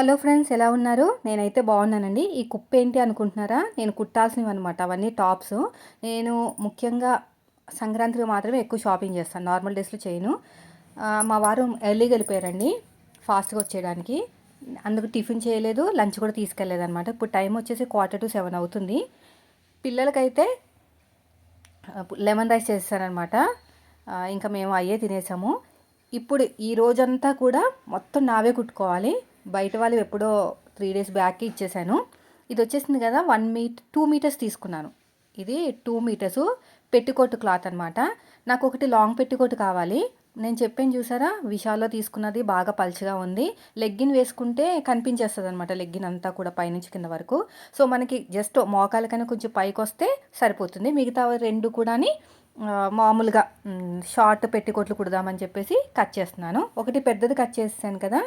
Hello friends ఎలా ఉన్నారు? నేనైతే బాగున్నానండి. ఈ కుప్ప ఏంటి అనుకుంటున్నారా? నేను కుట్టాల్సినవి అనమాట అవన్నీ టాప్స్. నేను ముఖ్యంగా సంక్రాంతికి మాత్రమే ఎక్కువ షాపింగ్ చేస్తాను నార్మల్ డేస్లో చేయను. మా వారు ఎర్లీగా వెళ్ళిపోయారండి ఫాస్ట్గా వచ్చేయడానికి. అందుకు టిఫిన్ చేయలేదు లంచ్ కూడా తీసుకెళ్ళలేదు అనమాట ఇప్పుడు టైం వచ్చేసి క్వార్టర్ టు సెవెన్ అవుతుంది. పిల్లలకైతే లెమన్ రైస్ చేస్తానమాట ఇంకా మేము అయ్యే తినేసాము. ఇప్పుడు ఈ రోజంతా కూడా మొత్తం నావే కుట్టుకోవాలి. బయట వాళ్ళు ఎప్పుడో త్రీ డేస్ బ్యాక్కి ఇచ్చేసాను. ఇది వచ్చేసింది కదా వన్ మీట్ టూ మీటర్స్ తీసుకున్నాను. ఇది టూ మీటర్స్ పెట్టికోట్ క్లాత్ అనమాట నాకు ఒకటి లాంగ్ పెట్టికోట్ కావాలి. నేను చెప్పాను చూసారా విషాల్లో తీసుకున్నది బాగా పల్చగా ఉంది. లెగ్గిన్ వేసుకుంటే కనిపించేస్తుంది అనమాట లెగ్గిన్ అంతా కూడా పైనుంచి కింద వరకు. సో మనకి జస్ట్ మోకాలకైనా కొంచెం పైకి వస్తే సరిపోతుంది. మిగతా రెండు కూడా మామూలుగా షార్ట్ పెట్టికోట్లు కుడదామని చెప్పేసి కట్ చేస్తున్నాను. ఒకటి పెద్దది కట్ చేసాను కదా.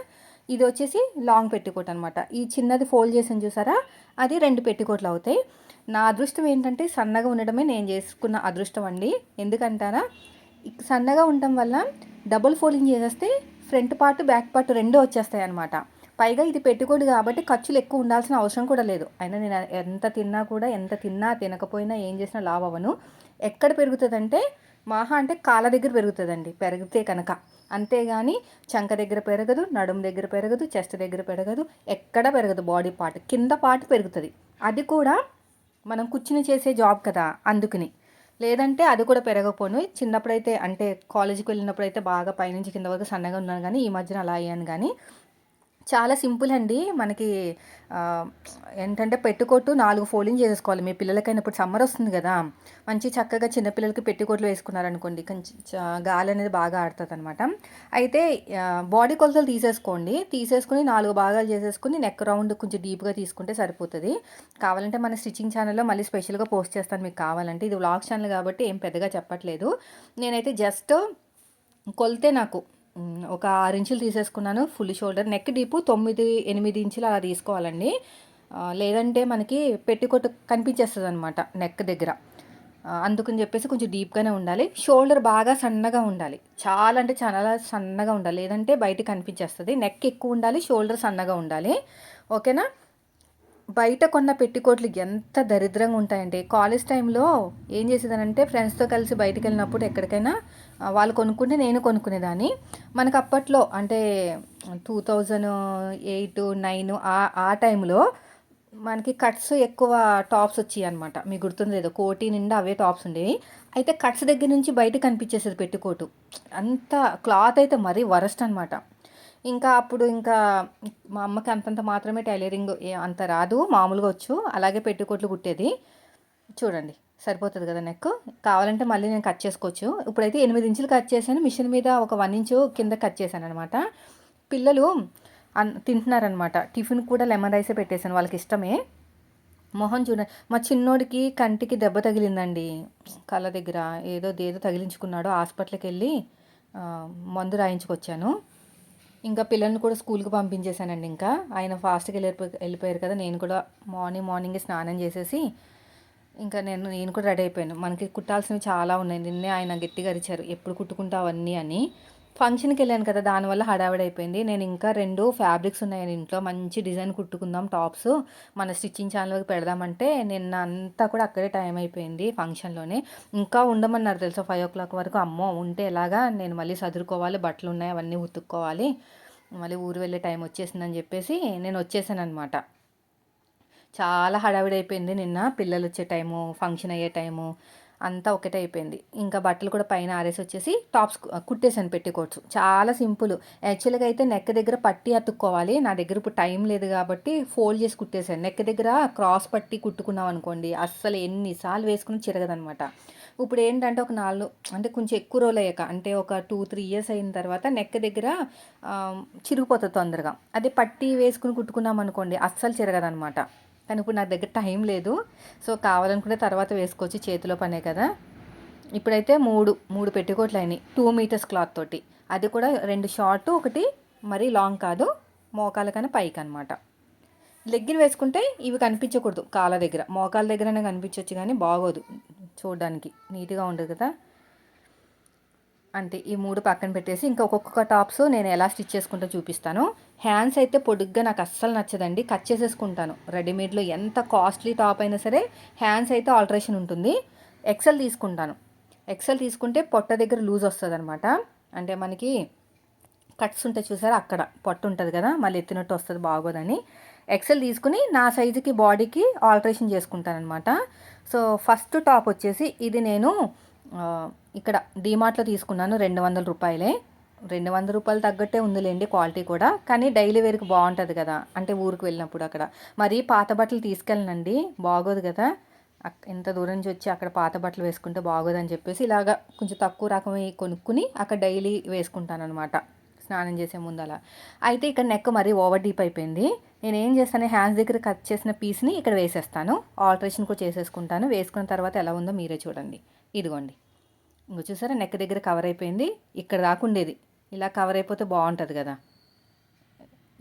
ఇది వచ్చేసి లాంగ్ పెట్టుకోట్ అనమాట ఈ చిన్నది ఫోల్డ్ చేసాను చూసారా? అది రెండు పెట్టుకోట్లు అవుతాయి. నా అదృష్టం ఏంటంటే సన్నగా ఉండడమే నేను చేసుకున్న అదృష్టం అండి. ఎందుకంటారా? సన్నగా ఉండటం వల్ల డబుల్ ఫోల్డింగ్ చేసేస్తే ఫ్రంట్ పార్ట్ బ్యాక్ పార్ట్ రెండు వచ్చేస్తాయి అనమాట పైగా ఇది పెట్టుకోడు కాబట్టి ఖర్చులు ఎక్కువ ఉండాల్సిన అవసరం కూడా లేదు. అయినా నేను ఎంత తిన్నా కూడా ఎంత తిన్నా తినకపోయినా ఏం చేసినా లావ్ అవ్వను. ఎక్కడ పెరుగుతుందంటే మహా అంటే కాళ్ళ దగ్గర పెరుగుతుందండి పెరిగితే కనుక. అంతేగాని చంక దగ్గర పెరగదు నడుము దగ్గర పెరగదు చెస్ట్ దగ్గర పెరగదు ఎక్కడ పెరగదు బాడీ పార్ట్. కింద పార్ట్ పెరుగుతుంది. అది కూడా మనం కూర్చుని చేసే జాబ్ కదా అందుకని. లేదంటే అది కూడా పెరగకపోను. చిన్నప్పుడైతే అంటే కాలేజీకి వెళ్ళినప్పుడైతే బాగా పైనుంచి కింద వరకు సన్నగా ఉన్నాను కానీ ఈ మధ్యన అలా అయ్యాను కానీ చాలా సింపుల్ అండి. మనకి ఏంటంటే పెట్టుకోట్టు నాలుగు ఫోల్డింగ్ చేసుకోవాలి మీ పిల్లలకైనా ఇప్పుడు సమ్మర్ వస్తుంది కదా. మంచి చక్కగా చిన్నపిల్లలకి పెట్టుకోట్లు వేసుకున్నారనుకోండి కొంచెం గాలి అనేది బాగా ఆడుతుంది అనమాట అయితే బాడీ కొలతలు తీసేసుకోండి. తీసేసుకుని నాలుగు భాగాలు చేసేసుకుని నెక్ రౌండ్ కొంచెం డీప్గా తీసుకుంటే సరిపోతుంది. కావాలంటే మన స్టిచ్చింగ్ ఛానల్లో మళ్ళీ స్పెషల్గా పోస్ట్ చేస్తాను మీకు కావాలంటే. ఇది వ్లాగ్ ఛానల్ కాబట్టి ఏం పెద్దగా చెప్పట్లేదు. నేనైతే జస్ట్ కొలితే నాకు ఒక ఆరు ఇంచులు తీసేసుకున్నాను ఫుల్ షోల్డర్ నెక్ డీపు తొమ్మిది ఎనిమిది ఇంచులు అలా తీసుకోవాలండి. లేదంటే మనకి పెట్టికొట్టు కనిపించేస్తుంది అనమాట నెక్ దగ్గర. అందుకని చెప్పేసి కొంచెం డీప్గానే ఉండాలి. షోల్డర్ బాగా సన్నగా ఉండాలి. చాలా అంటే చాలా సన్నగా ఉండాలి. లేదంటే బయటకు కనిపించేస్తుంది. నెక్ ఎక్కువ ఉండాలి షోల్డర్ సన్నగా ఉండాలి. ఓకేనా? బయట కొన్న పెట్టికోట్లు ఎంత దరిద్రంగా ఉంటాయంటే కాలేజ్ టైంలో ఏం చేసేదానంటే ఫ్రెండ్స్తో కలిసి బయటకు వెళ్ళినప్పుడు ఎక్కడికైనా వాళ్ళు కొనుక్కుంటే నేను కొనుక్కునేదాన్ని. మనకు అప్పట్లో అంటే టూ థౌజండ్ ఎయిట్ నైన్ ఆ ఆ టైంలో మనకి కట్స్ ఎక్కువ టాప్స్ వచ్చాయి అనమాట మీకు గుర్తుంది లేదో కోటి నిండా అవే టాప్స్ ఉండేవి. అయితే కట్స్ దగ్గర నుంచి బయట కనిపించేసేది పెట్టుకోటు. అంత క్లాత్ అయితే మరీ వరస్ట్ అనమాట ఇంకా అప్పుడు ఇంకా మా అమ్మకి అంతంత మాత్రమే టైలరింగ్ అంత రాదు మామూలుగా వచ్చు. అలాగే పెట్టుకోట్లు కుట్టేది. చూడండి సరిపోతుంది కదా నెక్ కావాలంటే మళ్ళీ నేను కట్ చేసుకోవచ్చు. ఇప్పుడైతే ఎనిమిది ఇంచులు కట్ చేశాను. మిషన్ మీద ఒక వన్ ఇంచు కింద కట్ చేశాను అనమాట పిల్లలు అన్ తింటున్నారనమాట టిఫిన్ కూడా లెమన్ రైసే పెట్టేశాను వాళ్ళకి ఇష్టమే. మొహం చూడండి మా చిన్నోడికి కంటికి దెబ్బ తగిలిందండి. కళ్ళ దగ్గర ఏదో దేదో తగిలించుకున్నాడు. హాస్పిటల్కి వెళ్ళి మందు రాయించుకొచ్చాను. ఇంకా పిల్లల్ని కూడా స్కూల్కి పంపించేశానండి ఇంకా. ఆయన ఫాస్ట్గా వెళ్ళిపో వెళ్ళిపోయారు కదా నేను కూడా మార్నింగ్ మార్నింగే స్నానం చేసేసి ఇంకా నేను నేను కూడా రెడీ అయిపోయాను. మనకి కుట్టాల్సినవి చాలా ఉన్నాయి. నిన్నే ఆయన గట్టిగా అరిచారు. ఎప్పుడు కుట్టుకుంటావన్నీ అని. ఫంక్షన్కి వెళ్ళాను కదా దానివల్ల హడావిడి అయిపోయింది. నేను ఇంకా రెండు ఫ్యాబ్రిక్స్ ఉన్నాయి ఇంట్లో. మంచి డిజైన్ కుట్టుకుందాం టాప్స్. మన స్టిచ్చింగ్ ఛానల్కి పెడదామంటే నిన్న అంతా కూడా అక్కడే టైం అయిపోయింది ఫంక్షన్లోనే. ఇంకా ఉండమన్నారు తెలుసా ఫైవ్ ఓ క్లాక్ వరకు. అమ్మో ఉంటే ఎలాగా నేను మళ్ళీ చదువుకోవాలి బట్టలు ఉన్నాయి అవన్నీ ఉతుక్కోవాలి. మళ్ళీ ఊరు వెళ్ళే టైం వచ్చేసిందని చెప్పేసి నేను వచ్చేసాను అనమాట చాలా హడావిడి అయిపోయింది నిన్న. పిల్లలు వచ్చే టైము ఫంక్షన్ అయ్యే టైము. అంతా ఒకటే అయిపోయింది. ఇంకా బట్టలు కూడా పైన ఆరేసి వచ్చేసి టాప్స్ కుట్టేసాను పెట్టుకోవచ్చు చాలా సింపుల్. యాక్చువల్గా అయితే నెక్ దగ్గర పట్టి అతుక్కోవాలి. నా దగ్గర ఇప్పుడు టైం లేదు కాబట్టి ఫోల్డ్ చేసి కుట్టేశాను. నెక్ దగ్గర క్రాస్ పట్టి కుట్టుకున్నాం అనుకోండి అస్సలు ఎన్నిసార్లు వేసుకుని చిరగదనమాట ఇప్పుడు ఏంటంటే ఒక నాలుగు అంటే కొంచెం ఎక్కువ రోజులు అయ్యాక అంటే ఒక టూ త్రీ ఇయర్స్ అయిన తర్వాత నెక్ దగ్గర చిరిగిపోతుంది తొందరగా. అదే పట్టి వేసుకుని కుట్టుకున్నాం అనుకోండి అస్సలు చిరగదనమాట కానీ ఇప్పుడు నా దగ్గర టైం లేదు. సో కావాలనుకుంటే తర్వాత వేసుకోవచ్చు. చేతిలో పనే కదా. ఇప్పుడైతే మూడు మూడు పెట్టుకోట్లు అయినాయి. టూ మీటర్స్ క్లాత్ తోటి. అది కూడా రెండు షార్ట్ ఒకటి మరీ లాంగ్ కాదు. మోకాల కన్నా పైకి అనమాట లెగ్గిన్ వేసుకుంటే ఇవి కనిపించకూడదు కాళ్ళ దగ్గర. మోకాల దగ్గరనే కనిపించవచ్చు కానీ బాగోదు. చూడడానికి నీట్గా ఉండదు కదా. అంటే ఈ మూడు పక్కన పెట్టేసి ఇంకా ఒక్కొక్క టాప్స్ నేను ఎలా స్టిచ్ చేసుకుంటూ చూపిస్తాను. హ్యాండ్స్ అయితే పొడుగ్గా నాకు అస్సలు నచ్చదండి. కట్ చేసేసుకుంటాను. రెడీమేడ్లో ఎంత కాస్ట్లీ టాప్ అయినా సరే హ్యాండ్స్ అయితే ఆల్టరేషన్ ఉంటుంది. ఎక్సెల్ తీసుకుంటాను. ఎక్సెల్ తీసుకుంటే పొట్ట దగ్గర లూజ్ వస్తుంది అనమాట అంటే మనకి కట్స్ ఉంటాయి చూసారా? అక్కడ పొట్టు ఉంటుంది కదా? మళ్ళీ ఎత్తినట్టు వస్తుంది బాగోదని. ఎక్సెల్ తీసుకుని నా సైజుకి బాడీకి ఆల్టరేషన్ చేసుకుంటాను అనమాట సో ఫస్ట్ టాప్ వచ్చేసి ఇది నేను ఇక్కడ డీమార్ట్లో తీసుకున్నాను రెండు వందల రూపాయలే. రెండు వందల రూపాయలు తగ్గట్టే ఉందిలేండి క్వాలిటీ కూడా. కానీ డైలీ వేర్కి బాగుంటుంది కదా అంటే ఊరికి వెళ్ళినప్పుడు అక్కడ. మరీ పాత బట్టలు తీసుకెళ్ళనండి బాగోదు కదా. ఎంత దూరం నుంచి వచ్చి అక్కడ పాత బట్టలు వేసుకుంటే బాగోదని చెప్పేసి ఇలాగ కొంచెం తక్కువ రకం కొనుక్కుని అక్కడ డైలీ వేసుకుంటాను అనమాట స్నానం చేసే ముందు అలా. అయితే ఇక్కడ నెక్ మరీ ఓవర్ డీప్ అయిపోయింది. నేను ఏం చేస్తాను హ్యాండ్స్ దగ్గర కట్ చేసిన పీస్ని ఇక్కడ వేసేస్తాను. ఆల్టరేషన్ కూడా చేసేసుకుంటాను. వేసుకున్న తర్వాత ఎలా ఉందో మీరే చూడండి. ఇదిగోండి. ఇంకో చూసారా నెక్ దగ్గర కవర్ అయిపోయింది. ఇక్కడ రాకుండేది ఇలా కవర్ అయిపోతే బాగుంటుంది కదా.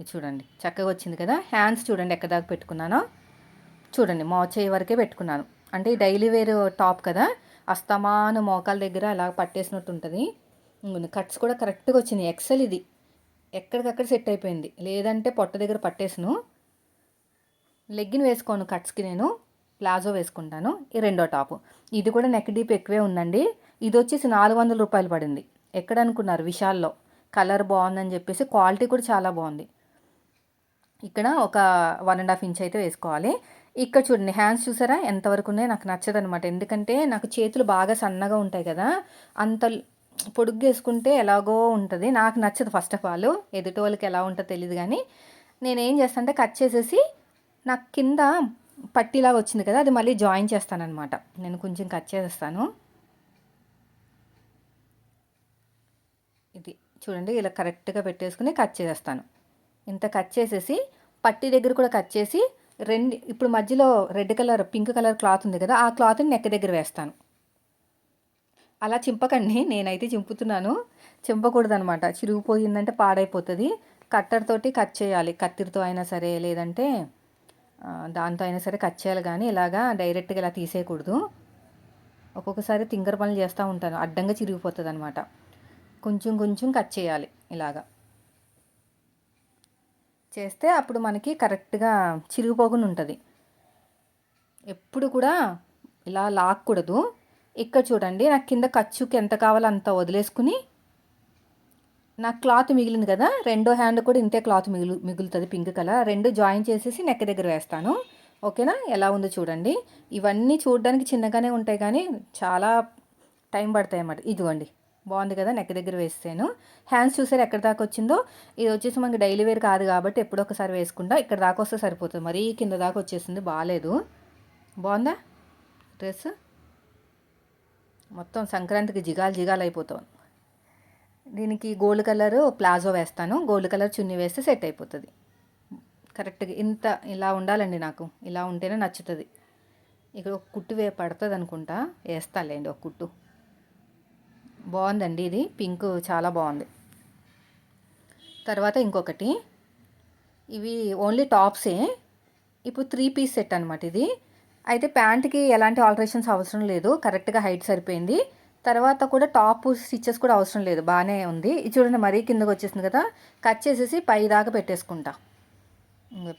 చూడండి చక్కగా వచ్చింది కదా. హ్యాండ్స్ చూడండి ఎక్కడ దాకా పెట్టుకున్నానో. చూడండి మోచేయి వరకే పెట్టుకున్నాను. అంటే డైలీ వేర్ టాప్ కదా అస్తమాను మోకాల దగ్గర అలా పట్టేసినట్టు ఉంటుంది. కట్స్ కూడా కరెక్ట్గా వచ్చింది ఎక్సెల్ ఇది. ఎక్కడికక్కడ సెట్ అయిపోయింది. లేదంటే పొట్ట దగ్గర పట్టేసను. లెగ్గిన్ వేసుకోను కట్స్కి నేను. ప్లాజో వేసుకుంటాను. ఈ రెండో టాపు. ఇది కూడా నెక్ డీప్ ఎక్కువే ఉందండి. ఇది వచ్చేసి నాలుగు వందల రూపాయలు పడింది. ఎక్కడ అనుకున్నారు? విశాల్లో. కలర్ బాగుందని చెప్పేసి క్వాలిటీ కూడా చాలా బాగుంది. ఇక్కడ ఒక వన్ అండ్ హాఫ్ ఇంచ్ అయితే వేసుకోవాలి. ఇక్కడ చూడండి హ్యాండ్స్ చూసారా? ఎంతవరకు ఉన్నాయో నాకు నచ్చదనమాట ఎందుకంటే నాకు చేతులు బాగా సన్నగా ఉంటాయి కదా అంత పొడుగ్గా వేసుకుంటే ఎలాగో ఉంటుంది. నాకు నచ్చదు ఫస్ట్ ఆఫ్ ఆల్. ఎదుటి వాళ్ళకి ఎలా ఉంటుందో తెలియదు కానీ నేను ఏం చేస్తానంటే కట్ చేసేసి నాకు కింద పట్టిలాగా వచ్చింది కదా అది మళ్ళీ జాయిన్ చేస్తానమాట నేను కొంచెం కట్ చేసేస్తాను. ఇది చూడండి ఇలా కరెక్ట్గా పెట్టేసుకుని కట్ చేసేస్తాను. ఇంత కట్ చేసేసి పట్టి దగ్గర కూడా కట్ చేసి రెండు ఇప్పుడు మధ్యలో red colour pink colour cloth ఉంది కదా ఆ క్లాత్ని నెక్ దగ్గర వేస్తాను. అలా చింపకండి నేనైతే చింపుతున్నాను. చింపకూడదు అనమాట చిరిగిపోయిందంటే పాడైపోతుంది. కట్టర్తోటి కట్ చేయాలి. కత్తిరితో అయినా సరే లేదంటే దాంతో అయినా సరే కట్ చేయాలి కానీ ఇలాగా డైరెక్ట్గా ఇలా తీసేయకూడదు. ఒక్కొక్కసారి తింగర పనులు చేస్తూ ఉంటాను. అడ్డంగా చిరిగిపోతుంది అనమాట కొంచెం కొంచెం కట్ చేయాలి ఇలాగా. చేస్తే అప్పుడు మనకి కరెక్ట్గా చిరిగిపోకుండా ఉంటుంది. ఎప్పుడు కూడా ఇలా లాక్కూడదు. ఇక్కడ చూడండి నాకు కింద ఖర్చుకి ఎంత కావాలో అంత వదిలేసుకుని నాకు క్లాత్ మిగిలింది కదా రెండో హ్యాండ్ కూడా ఇంతే క్లాత్ మిగులు మిగులుతుంది పింక్ కలర్. రెండు జాయిన్ చేసేసి నెక్ దగ్గర వేస్తాను. ఓకేనా? ఎలా ఉందో చూడండి. ఇవన్నీ చూడడానికి చిన్నగానే ఉంటాయి కానీ చాలా టైం పడతాయి అన్నమాట. ఇదిగోండి. బాగుంది కదా నెక్ దగ్గర వేస్తాను హ్యాండ్స్ చూసారు ఎక్కడ దాకా వచ్చిందో? ఇది వచ్చేసి మనకి డైలీ వేర్ కాదు కాబట్టి ఎప్పుడో ఒకసారి వేసుకుంటా. ఇక్కడ దాకా వస్తే సరిపోతుంది. మరీ కింద దాకా వచ్చేసింది. బాగాలేదు. బాగుందా? డ్రెస్ మొత్తం సంక్రాంతికి జిగాలు జిగాలు అయిపోతాం. దీనికి గోల్డ్ కలర్ ప్లాజో వేస్తాను. గోల్డ్ కలర్ చున్నీ వేస్తే సెట్ అయిపోతుంది. కరెక్ట్గా ఇంత ఇలా ఉండాలండి నాకు. ఇలా ఉంటేనే నచ్చుతుంది. ఇక్కడ ఒక కుట్టు వే పడుతుంది అనుకుంటా వేస్తాలేండి ఒక కుట్టు. బాగుందండి ఇది. పింక్ చాలా బాగుంది. తర్వాత ఇంకొకటి. ఇవి ఓన్లీ టాప్సే. ఇప్పుడు త్రీ పీస్ సెట్ అనమాట ఇది. అయితే ప్యాంట్కి ఎలాంటి ఆల్టరేషన్స్ అవసరం లేదు. కరెక్ట్గా హైట్ సరిపోయింది. తర్వాత కూడా టాప్ స్టిచ్చెస్ కూడా అవసరం లేదు. బాగానే ఉంది. చూడండి మరీ కిందకు వచ్చేసింది కదా. కట్ చేసేసి పై దాకా పెట్టేసుకుంటా.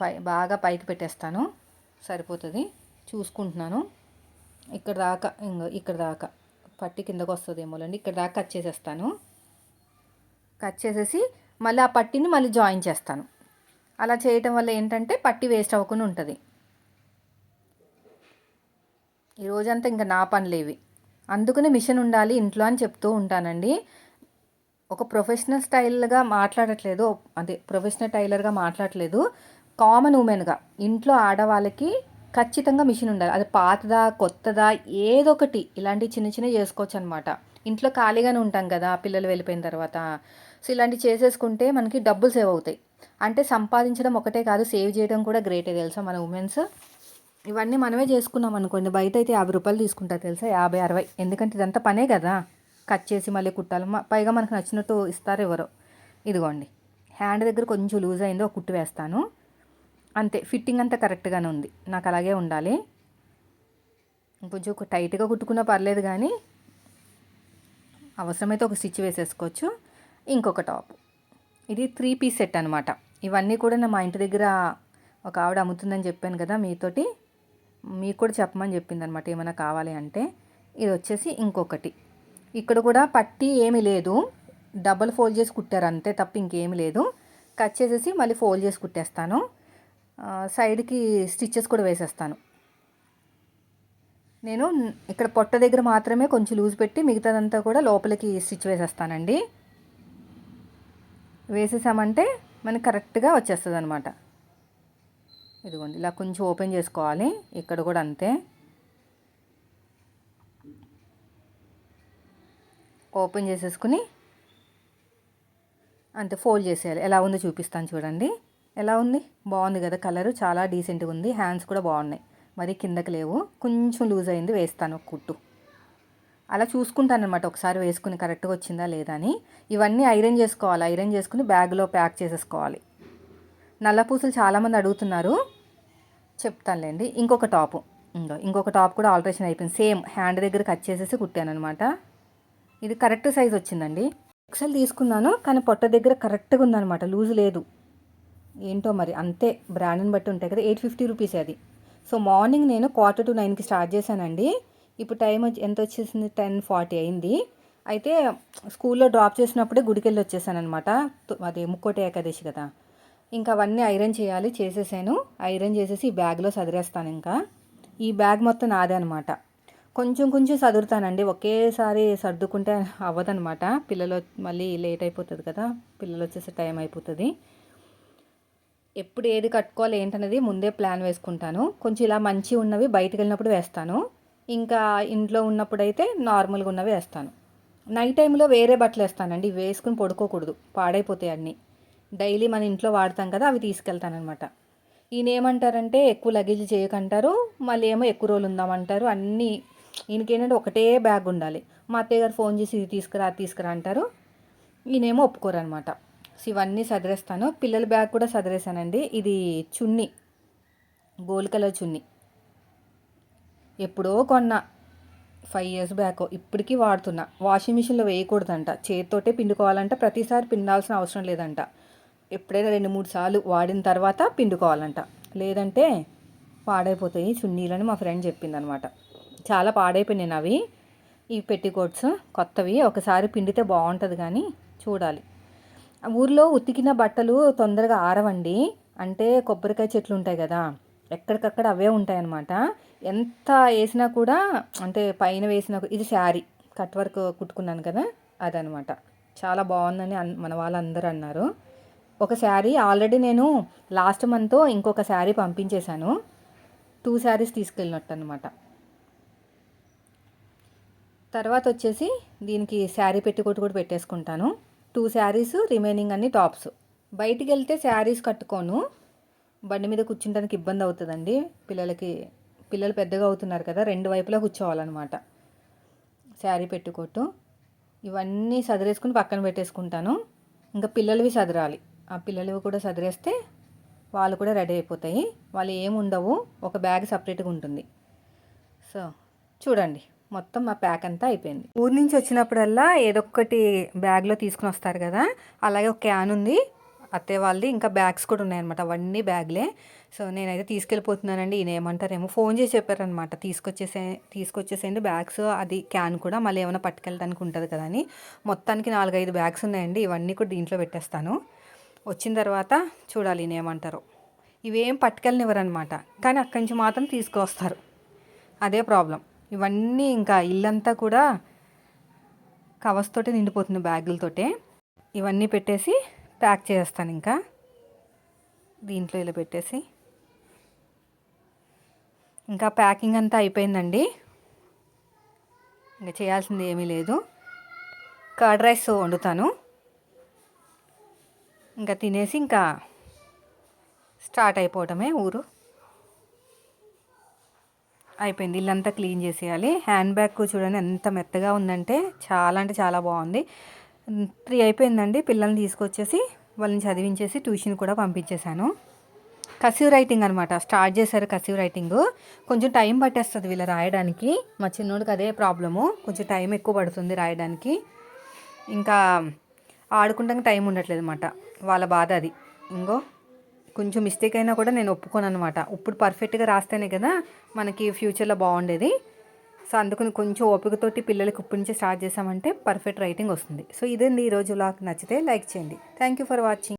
పై బాగా పైకి పెట్టేస్తాను. సరిపోతుంది. చూసుకుంటున్నాను. ఇక్కడ దాకా ఇంకో ఇక్కడ దాకా. పట్టి కిందకు వస్తుందేమోలండి. ఇక్కడ దాకా కట్ చేసేస్తాను. కట్ చేసేసి మళ్ళీ ఆ పట్టిని మళ్ళీ జాయిన్ చేస్తాను. అలా చేయటం వల్ల ఏంటంటే పట్టి వేస్ట్ అవ్వకుండా ఉంటుంది. ఈ రోజంతా ఇంకా నా పనులేవి అందుకనే మిషన్ ఉండాలి ఇంట్లో అని చెప్తూ ఉంటానండి. ఒక ప్రొఫెషనల్ స్టైల్గా మాట్లాడట్లేదు అదే ప్రొఫెషనల్ టైలర్గా మాట్లాడట్లేదు. కామన్ ఉమెన్గా ఇంట్లో ఆడవాళ్ళకి ఖచ్చితంగా మిషన్ ఉండాలి. అది పాతదా కొత్తదా ఏదొకటి ఇలాంటి చిన్న చిన్నవి చేసుకోవచ్చు అనమాట ఇంట్లో ఖాళీగానే ఉంటాం కదా పిల్లలు వెళ్ళిపోయిన తర్వాత. సో ఇలాంటివి చేసేసుకుంటే మనకి డబ్బులు సేవ్ అవుతాయి. అంటే సంపాదించడం ఒకటే కాదు సేవ్ చేయడం కూడా గ్రేటే తెలుసా మన ఉమెన్స్? ఇవన్నీ మనమే చేసుకున్నాం అనుకోండి. బయట అయితే యాభై రూపాయలు తీసుకుంటారు తెలుసా? యాభై అరవై. ఎందుకంటే ఇదంతా పనే కదా. కట్ చేసి మళ్ళీ కుట్టాలి. పైగా మనకు నచ్చినట్టు ఇస్తారు ఎవరో. ఇదిగోండి. హ్యాండ్ దగ్గర కొంచెం లూజ్ అయిందో కుట్టు వేస్తాను. అంతే. ఫిట్టింగ్ అంతా కరెక్ట్గానే ఉంది. నాకు అలాగే ఉండాలి. కొంచెం టైట్గా కుట్టుకున్నా పర్లేదు కానీ అవసరమైతే ఒక స్టిచ్ వేసేసుకోవచ్చు. ఇంకొక టాప్. ఇది త్రీ పీస్ సెట్ అనమాట ఇవన్నీ కూడా నా మా ఇంటి దగ్గర ఒక ఆవిడ అమ్ముతుందని చెప్పాను కదా మీతోటి. మీకు కూడా చెప్పమని చెప్పింది అనమాట ఏమైనా కావాలి అంటే. ఇది వచ్చేసి ఇంకొకటి. ఇక్కడ కూడా పట్టి ఏమీ లేదు. డబల్ ఫోల్డ్ చేసి కుట్టారు అంతే తప్ప ఇంకేమీ లేదు. కట్ చేసేసి మళ్ళీ ఫోల్డ్ చేసి కుట్టేస్తాను. సైడ్కి స్టిచ్చెస్ కూడా వేసేస్తాను. నేను ఇక్కడ పొట్ట దగ్గర మాత్రమే కొంచెం లూజ్ పెట్టి మిగతాదంతా కూడా లోపలికి స్టిచ్ వేసేస్తానండి. వేసేసామంటే మనకి కరెక్ట్గా వచ్చేస్తుంది అనమాట ఇదిగోండి ఇలా కొంచెం ఓపెన్ చేసుకోవాలి. ఇక్కడ కూడా అంతే. ఓపెన్ చేసేసుకుని అంతే ఫోల్డ్ చేసేయాలి. ఎలా ఉందో చూపిస్తాను చూడండి. ఎలా ఉంది? బాగుంది కదా కలరు. చాలా డీసెంట్గా ఉంది. హ్యాండ్స్ కూడా బాగున్నాయి. మరి కిందకి లేవు. కొంచెం లూజ్ అయింది వేస్తాను కుట్టు. అలా చూసుకుంటాను అనమాట ఒకసారి వేసుకుని కరెక్ట్గా వచ్చిందా లేదా అని. ఇవన్నీ ఐరన్ చేసుకోవాలి. ఐరన్ చేసుకుని బ్యాగ్లో ప్యాక్ చేసేసుకోవాలి. నల్ల పూసలు చాలామంది అడుగుతున్నారు. చెప్తానులేండి. ఇంకొక టాపు. ఇంకో ఇంకొక టాప్ కూడా ఆల్టరేషన్ అయిపోయింది. సేమ్ హ్యాండ్ దగ్గర కట్ చేసేసి కుట్టాను అనమాట ఇది కరెక్ట్ సైజ్ వచ్చిందండి. ఎక్సెల్ తీసుకున్నాను కానీ పొట్ట దగ్గర కరెక్ట్గా ఉందన్నమాట. లూజ్ లేదు. ఏంటో మరి అంతే. బ్రాండ్ని బట్టి ఉంటాయి కదా. ఎయిట్ ఫిఫ్టీ రూపీస్ అది. సో మార్నింగ్ నేను క్వార్టర్ టు నైన్కి స్టార్ట్ చేశానండి. ఇప్పుడు టైం వచ్చి ఎంత వచ్చేసింది? టెన్ ఫార్టీ అయింది. అయితే స్కూల్లో డ్రాప్ చేసినప్పుడే గుడికి వెళ్ళి వచ్చేసాను అనమాట అదే ముక్కోటి ఏకాదశి కదా. ఇంకా అవన్నీ ఐరన్ చేయాలి చేసేసాను. ఐరన్ చేసేసి ఈ బ్యాగ్లో సదిరేస్తాను ఇంకా. ఈ బ్యాగ్ మొత్తం నాదే అనమాట కొంచెం కొంచెం సదురుతానండి. ఒకేసారి సర్దుకుంటే అవ్వదనమాట పిల్లలు మళ్ళీ లేట్ అయిపోతుంది కదా. పిల్లలు వచ్చేసే టైం అయిపోతుంది. ఎప్పుడు ఏది కట్టుకోవాలి ఏంటనేది ముందే ప్లాన్ వేసుకుంటాను. కొంచెం ఇలా మంచి ఉన్నవి బయటకు వెళ్ళినప్పుడు వేస్తాను. ఇంకా ఇంట్లో ఉన్నప్పుడు అయితే నార్మల్గా ఉన్నవి వేస్తాను. నైట్ టైంలో వేరే బట్టలు వేస్తానండి. వేసుకుని పడుకోకూడదు. పాడైపోతాయి అన్నీ. డైలీ మన ఇంట్లో వాడతాం కదా అవి తీసుకెళ్తానమాట ఈయన ఏమంటారంటే ఎక్కువ లగేజ్ చేయకంటారు మళ్ళీ ఏమో ఎక్కువ రోజులు ఉందామంటారు అన్నీ ఈయనకేంటంటే ఒకటే బ్యాగ్ ఉండాలి. మా అత్తయ్య గారు ఫోన్ చేసి ఇది తీసుకురా అది తీసుకురా అంటారు. ఈయనేమో ఒప్పుకోరు అనమాట సో ఇవన్నీ సదిరేస్తాను. పిల్లల బ్యాగ్ కూడా సదిరేసానండి ఇది చున్నీ గోల్డ్ కలర్ చున్నీ. ఎప్పుడో కొన్న ఫైవ్ ఇయర్స్ బ్యాక్ ఇప్పటికీ వాడుతున్నా. వాషింగ్ మిషన్లో వేయకూడదంట. చేతితోటే పిండుకోవాలంట. ప్రతిసారి పిండాల్సిన అవసరం లేదంట. ఎప్పుడైనా రెండు మూడు సార్లు వాడిన తర్వాత పిండుకోవాలంట. లేదంటే పాడైపోతాయి చున్నీలని మా ఫ్రెండ్ చెప్పిందనమాట. చాలా పాడైపోయినాయి అవి ఈ పెట్టికోట్స్ కొత్తవి. ఒకసారి పిండితే బాగుంటుంది కానీ చూడాలి. ఊర్లో ఉతికిన బట్టలు తొందరగా ఆరవండి. అంటే కొబ్బరికాయ చెట్లు ఉంటాయి కదా ఎక్కడికక్కడ అవే ఉంటాయన్నమాట. ఎంత వేసినా కూడా అంటే పైన వేసిన ఇది శారీ. కట్ వర్క్ కుట్టుకున్నాను కదా అదనమాట చాలా బాగుందని అన్ మన వాళ్ళందరూ అన్నారు. ఒక శారీ ఆల్రెడీ నేను లాస్ట్ మంత్ ఇంకొక శారీ పంపించేశాను. టూ శారీస్ తీసుకెళ్ళినట్టు అనమాట తర్వాత వచ్చేసి దీనికి శారీ పెట్టుకోటి కూడా పెట్టేసుకుంటాను. టూ శారీస్ రిమైనింగ్ అన్ని టాప్స్. బయటికి వెళ్తే శారీస్ కట్టుకోను. బండి మీద కూర్చుంటానికి ఇబ్బంది అవుతుందండి. పిల్లలకి పిల్లలు పెద్దగా అవుతున్నారు కదా రెండు వైపులా కూర్చోవాలన్నమాట. శారీ పెట్టుకోటు ఇవన్నీ సదిరేసుకుని పక్కన పెట్టేసుకుంటాను. ఇంకా పిల్లలవి సదరాలి. ఆ పిల్లలు కూడా సదిరేస్తే వాళ్ళు కూడా రెడీ అయిపోతాయి. వాళ్ళు ఏముండవు ఒక బ్యాగ్ సపరేట్గా ఉంటుంది. సో చూడండి. మొత్తం మా ప్యాక్ అంతా అయిపోయింది. ఊరి నుంచి వచ్చినప్పుడల్లా ఏదో ఒకటి బ్యాగ్లో తీసుకుని వస్తారు కదా. అలాగే ఒక క్యాన్ ఉంది. అత్తయ్య వాళ్ళది. ఇంకా బ్యాగ్స్ కూడా ఉన్నాయన్నమాట. అవన్నీ బ్యాగ్లే. సో నేనైతే తీసుకెళ్ళిపోతున్నానండి. ఈయన ఏమంటారేమో ఫోన్ చేసి చెప్పారనమాట తీసుకొచ్చేసే తీసుకొచ్చేసేయండి బ్యాగ్స్. అది క్యాన్ కూడా మళ్ళీ ఏమైనా పట్టుకెళ్ళడానికి ఉంటుంది కదా అని. మొత్తానికి నాలుగైదు బ్యాగ్స్ ఉన్నాయండి. ఇవన్నీ కూడా దీంట్లో పెట్టేస్తాను. వచ్చిన తర్వాత చూడాలి ఈయన ఏమంటారు. ఇవేం పట్టుకెళ్ళనివ్వరనమాట కానీ అక్కడి నుంచి మాత్రం తీసుకొస్తారు అదే ప్రాబ్లం. ఇవన్నీ ఇంకా ఇల్లంతా కూడా కవర్స్ తోటే నిండిపోతుంది బ్యాగులతోటే ఇవన్నీ పెట్టేసి ప్యాక్ చేస్తాను ఇంకా. దీంట్లో ఇలా పెట్టేసి. ఇంకా ప్యాకింగ్ అంతా అయిపోయిందండి. ఇంకా చేయాల్సింది ఏమీ లేదు. కర్డ్ రైస్ వండుతాను. ఇంకా తినేసి ఇంకా స్టార్ట్ అయిపోవటమే ఊరు. అయిపోయింది. ఇల్లంతా క్లీన్ చేసేయాలి. హ్యాండ్ బ్యాగ్ చూడండి ఎంత మెత్తగా ఉందంటే చాలా అంటే చాలా బాగుంది. త్రీ అయిపోయిందండి. పిల్లల్ని తీసుకొచ్చేసి వాళ్ళని చదివించేసి ట్యూషన్ కూడా పంపించేశాను. కసివ్ రైటింగ్ అనమాట స్టార్ట్ చేశారు కసివ్ రైటింగ్. కొంచెం టైం పట్టేస్తుంది వీళ్ళు రాయడానికి. మా చిన్నోడికి అదే ప్రాబ్లము. కొంచెం టైం ఎక్కువ పడుతుంది రాయడానికి. ఇంకా ఆడుకుంటానికి టైం ఉండట్లేదు అనమాట వాళ్ళ బాధ అది. ఇంకో కొంచెం మిస్టేక్ అయినా కూడా నేను ఒప్పుకోను అనమాట ఇప్పుడు పర్ఫెక్ట్గా రాస్తేనే కదా మనకి ఫ్యూచర్లో బాగుండేది. సో అందుకని కొంచెం ఓపికతోటి పిల్లలకి ఇప్పటి నుంచి స్టార్ట్ చేసామంటే పర్ఫెక్ట్ రైటింగ్ వస్తుంది. సో ఇదండి ఈరోజు లాక్ నచ్చితే లైక్ చేయండి. Thank you for watching